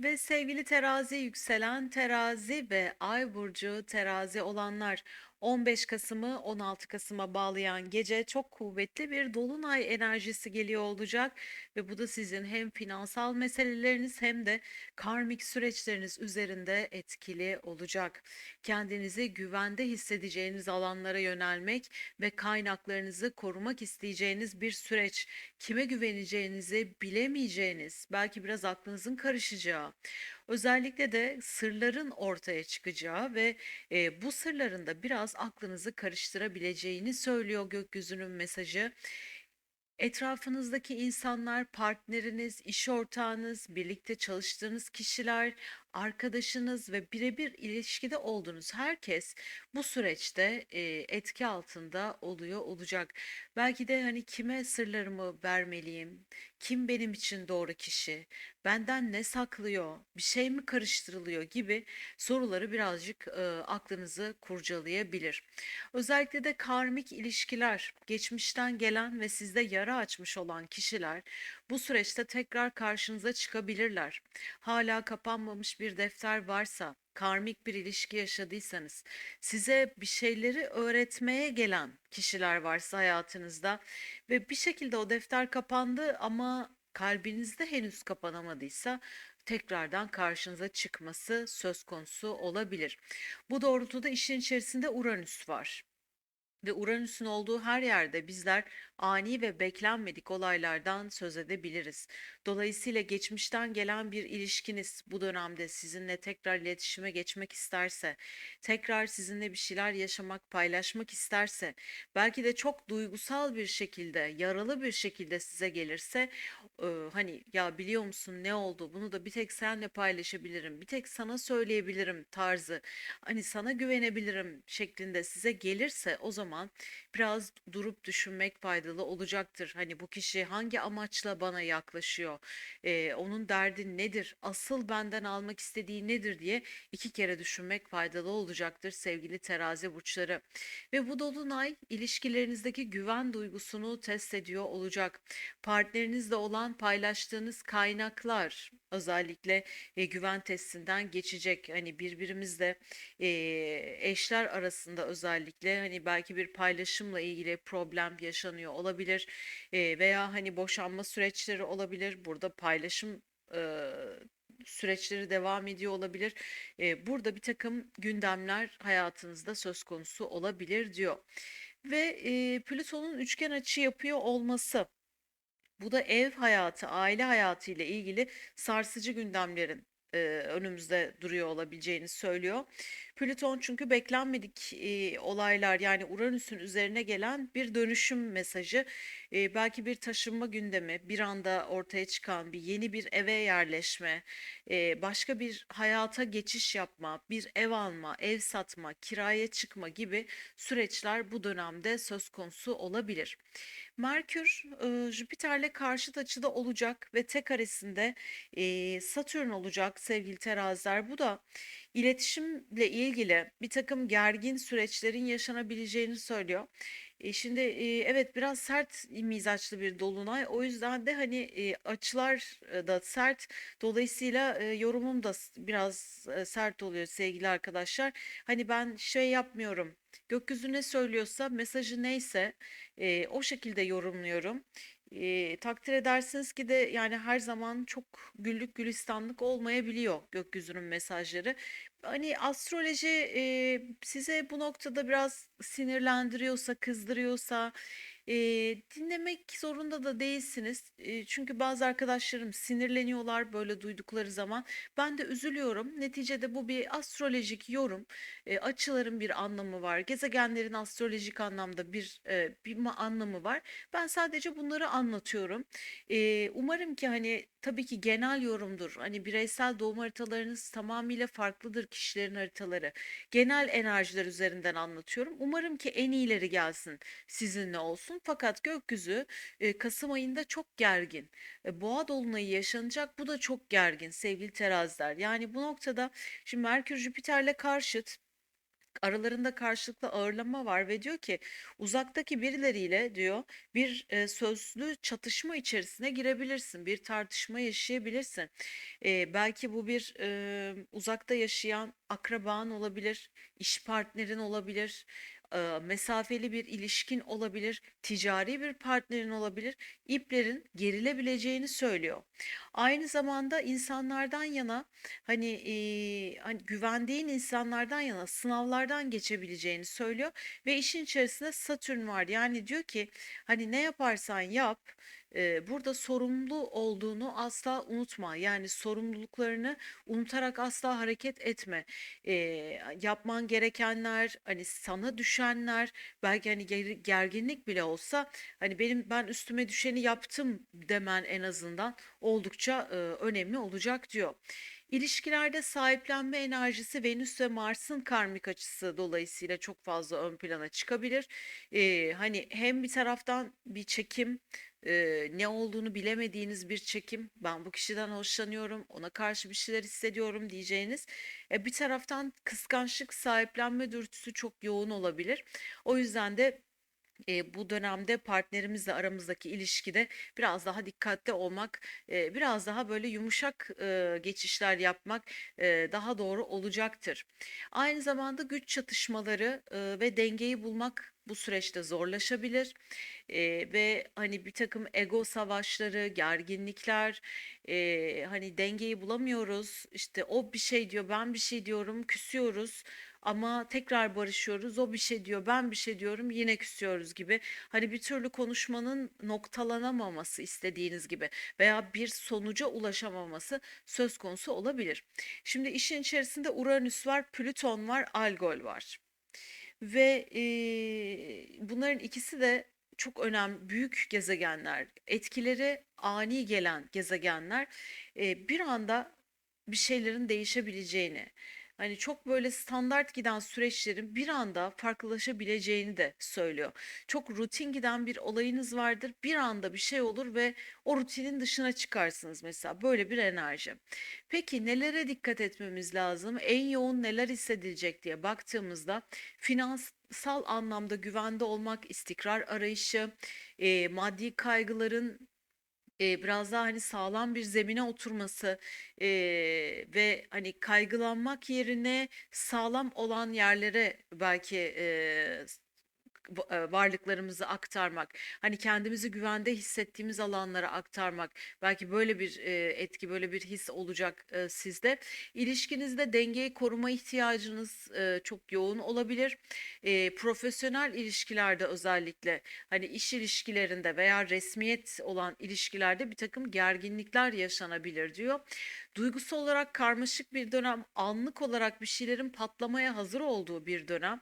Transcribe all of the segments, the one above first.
Ve sevgili terazi yükselen terazi ve ay burcu terazi olanlar 15 Kasım'ı 16 Kasım'a bağlayan gece çok kuvvetli bir dolunay enerjisi geliyor olacak ve bu da sizin hem finansal meseleleriniz hem de karmik süreçleriniz üzerinde etkili olacak. Kendinizi güvende hissedeceğiniz alanlara yönelmek ve kaynaklarınızı korumak isteyeceğiniz bir süreç. Kime güveneceğinizi bilemeyeceğiniz, belki biraz aklınızın karışacağı Özellikle de sırların ortaya çıkacağı ve e, bu sırların da biraz aklınızı karıştırabileceğini söylüyor gökyüzünün mesajı. Etrafınızdaki insanlar, partneriniz, iş ortağınız, birlikte çalıştığınız kişiler, arkadaşınız ve birebir ilişkide olduğunuz herkes bu süreçte e, etki altında oluyor olacak. Belki de hani kime sırlarımı vermeliyim? Kim benim için doğru kişi? Benden ne saklıyor? Bir şey mi karıştırılıyor gibi soruları birazcık e, aklınızı kurcalayabilir. Özellikle de karmik ilişkiler, geçmişten gelen ve sizde yara açmış olan kişiler bu süreçte tekrar karşınıza çıkabilirler. Hala kapanmamış bir defter varsa, karmik bir ilişki yaşadıysanız, size bir şeyleri öğretmeye gelen kişiler varsa hayatınızda ve bir şekilde o defter kapandı ama kalbinizde henüz kapanamadıysa tekrardan karşınıza çıkması söz konusu olabilir. Bu doğrultuda işin içerisinde Uranüs var. Ve Uranüs'ün olduğu her yerde bizler ani ve beklenmedik olaylardan söz edebiliriz. Dolayısıyla geçmişten gelen bir ilişkiniz bu dönemde sizinle tekrar iletişime geçmek isterse, tekrar sizinle bir şeyler yaşamak, paylaşmak isterse, belki de çok duygusal bir şekilde, yaralı bir şekilde size gelirse, e, hani ya biliyor musun ne oldu? Bunu da bir tek senle paylaşabilirim, bir tek sana söyleyebilirim tarzı, hani sana güvenebilirim şeklinde size gelirse o zaman biraz durup düşünmek faydalı olacaktır. Hani bu kişi hangi amaçla bana yaklaşıyor? Ee, onun derdi nedir? Asıl benden almak istediği nedir diye iki kere düşünmek faydalı olacaktır sevgili terazi burçları. Ve bu dolunay ilişkilerinizdeki güven duygusunu test ediyor olacak. Partnerinizle olan paylaştığınız kaynaklar özellikle e, güven testinden geçecek. Hani birbirimizle e, eşler arasında özellikle hani belki bir paylaşımla ilgili problem yaşanıyor olabilir e, veya hani boşanma süreçleri olabilir. Burada paylaşım e, süreçleri devam ediyor olabilir. E, burada bir takım gündemler hayatınızda söz konusu olabilir diyor. Ve e, Plüton'un üçgen açı yapıyor olması bu da ev hayatı, aile hayatı ile ilgili sarsıcı gündemlerin e, önümüzde duruyor olabileceğini söylüyor. Plüton çünkü beklenmedik e, olaylar yani Uranüs'ün üzerine gelen bir dönüşüm mesajı. E, belki bir taşınma gündemi, bir anda ortaya çıkan bir yeni bir eve yerleşme, e, başka bir hayata geçiş yapma, bir ev alma, ev satma, kiraya çıkma gibi süreçler bu dönemde söz konusu olabilir. Merkür e, Jüpiter'le karşıt açıda olacak ve tek karesinde e, Satürn olacak sevgili teraziler. Bu da iletişimle ilgili bir takım gergin süreçlerin yaşanabileceğini söylüyor. E, şimdi e, evet biraz sert mizaçlı bir dolunay. O yüzden de hani e, açılar e, da sert. Dolayısıyla e, yorumum da biraz e, sert oluyor sevgili arkadaşlar. Hani ben şey yapmıyorum. Gökyüzü ne söylüyorsa mesajı neyse e, o şekilde yorumluyorum. E, takdir edersiniz ki de yani her zaman çok güllük gülistanlık olmayabiliyor gökyüzünün mesajları. Hani astroloji e, size bu noktada biraz sinirlendiriyorsa, kızdırıyorsa e, dinlemek zorunda da değilsiniz. E, çünkü bazı arkadaşlarım sinirleniyorlar böyle duydukları zaman. Ben de üzülüyorum. Neticede bu bir astrolojik yorum. E, açıların bir anlamı var. Gezegenlerin astrolojik anlamda bir e, bir anlamı var. Ben sadece bunları anlatıyorum. E, umarım ki hani tabii ki genel yorumdur. Hani bireysel doğum haritalarınız tamamıyla farklıdır kişilerin haritaları. Genel enerjiler üzerinden anlatıyorum. Umarım ki en iyileri gelsin sizinle olsun. Fakat gökyüzü e, Kasım ayında çok gergin. E, Boğa dolunayı yaşanacak. Bu da çok gergin sevgili teraziler. Yani bu noktada şimdi Merkür Jüpiter'le karşıt aralarında karşılıklı ağırlama var ve diyor ki uzaktaki birileriyle diyor bir e, sözlü çatışma içerisine girebilirsin, bir tartışma yaşayabilirsin. E, belki bu bir e, uzakta yaşayan akraban olabilir, iş partnerin olabilir, e, mesafeli bir ilişkin olabilir, ticari bir partnerin olabilir. İplerin gerilebileceğini söylüyor. Aynı zamanda insanlardan yana hani, eee, hani güvendiğin insanlardan yana sınavlardan geçebileceğini söylüyor ve işin içerisinde Satürn var. Yani diyor ki hani ne yaparsan yap burada sorumlu olduğunu asla unutma. Yani sorumluluklarını unutarak asla hareket etme. Eee, yapman gerekenler hani sana düşenler belki hani gerginlik bile olsa hani benim ben üstüme düşeni yaptım demen en azından oldukça e, önemli olacak diyor. İlişkilerde sahiplenme enerjisi Venüs ve Mars'ın karmik açısı dolayısıyla çok fazla ön plana çıkabilir. Ee, hani hem bir taraftan bir çekim, e, ne olduğunu bilemediğiniz bir çekim, ben bu kişiden hoşlanıyorum, ona karşı bir şeyler hissediyorum diyeceğiniz. E, bir taraftan kıskançlık, sahiplenme dürtüsü çok yoğun olabilir. O yüzden de e, bu dönemde partnerimizle aramızdaki ilişkide biraz daha dikkatli olmak, e, biraz daha böyle yumuşak e, geçişler yapmak e, daha doğru olacaktır. Aynı zamanda güç çatışmaları e, ve dengeyi bulmak bu süreçte zorlaşabilir E, ve hani bir takım ego savaşları, gerginlikler, e, hani dengeyi bulamıyoruz. İşte o bir şey diyor, ben bir şey diyorum, küsüyoruz. Ama tekrar barışıyoruz. O bir şey diyor, ben bir şey diyorum, yine küsüyoruz gibi. Hani bir türlü konuşmanın noktalanamaması istediğiniz gibi veya bir sonuca ulaşamaması söz konusu olabilir. Şimdi işin içerisinde Uranüs var, Plüton var, Algol var. Ve eee, bunların ikisi de çok önemli büyük gezegenler. Etkileri ani gelen gezegenler. Eee, bir anda bir şeylerin değişebileceğini, hani çok böyle standart giden süreçlerin bir anda farklılaşabileceğini de söylüyor. Çok rutin giden bir olayınız vardır. Bir anda bir şey olur ve o rutinin dışına çıkarsınız mesela. Böyle bir enerji. Peki nelere dikkat etmemiz lazım? En yoğun neler hissedilecek diye baktığımızda finansal anlamda güvende olmak, istikrar arayışı, e, maddi kaygıların e, biraz daha hani sağlam bir zemine oturması e, ve hani kaygılanmak yerine sağlam olan yerlere belki e, varlıklarımızı aktarmak, hani kendimizi güvende hissettiğimiz alanlara aktarmak, belki böyle bir e, etki, böyle bir his olacak e, sizde. İlişkinizde dengeyi koruma ihtiyacınız e, çok yoğun olabilir. E, profesyonel ilişkilerde özellikle hani iş ilişkilerinde veya resmiyet olan ilişkilerde bir takım gerginlikler yaşanabilir diyor. Duygusal olarak karmaşık bir dönem, anlık olarak bir şeylerin patlamaya hazır olduğu bir dönem.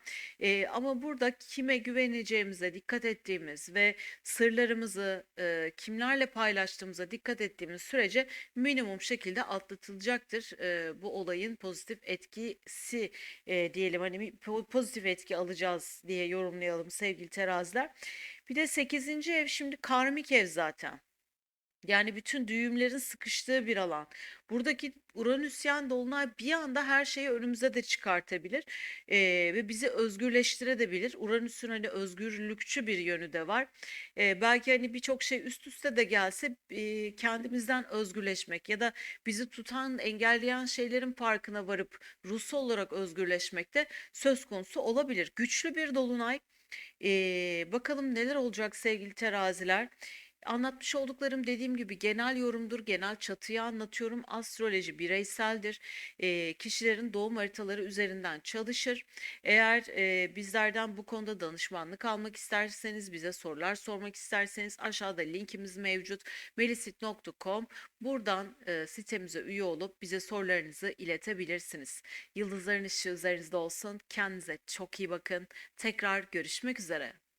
Ama burada kime güveneceğimize dikkat ettiğimiz ve sırlarımızı eee, kimlerle paylaştığımıza dikkat ettiğimiz sürece minimum şekilde atlatılacaktır eee, bu olayın pozitif etkisi eee, diyelim hani pozitif etki alacağız diye yorumlayalım sevgili teraziler. Bir de sekizinci ev şimdi karmik ev zaten. Yani bütün düğümlerin sıkıştığı bir alan. Buradaki Uranüsyen dolunay bir anda her şeyi önümüze de çıkartabilir eee, ve bizi özgürleştirebilir. Uranüs'ün hani özgürlükçü bir yönü de var. Eee, belki hani birçok şey üst üste de gelse eee, kendimizden özgürleşmek ya da bizi tutan, engelleyen şeylerin farkına varıp ruhsal olarak özgürleşmek de söz konusu olabilir. Güçlü bir dolunay. Eee, bakalım neler olacak sevgili teraziler. Anlatmış olduklarım dediğim gibi genel yorumdur, genel çatıyı anlatıyorum. Astroloji bireyseldir. Eee, kişilerin doğum haritaları üzerinden çalışır. Eğer eee, bizlerden bu konuda danışmanlık almak isterseniz, bize sorular sormak isterseniz aşağıda linkimiz mevcut. melisit.com Buradan eee, sitemize üye olup bize sorularınızı iletebilirsiniz. Yıldızların ışığı üzerinizde olsun. Kendinize çok iyi bakın. Tekrar görüşmek üzere.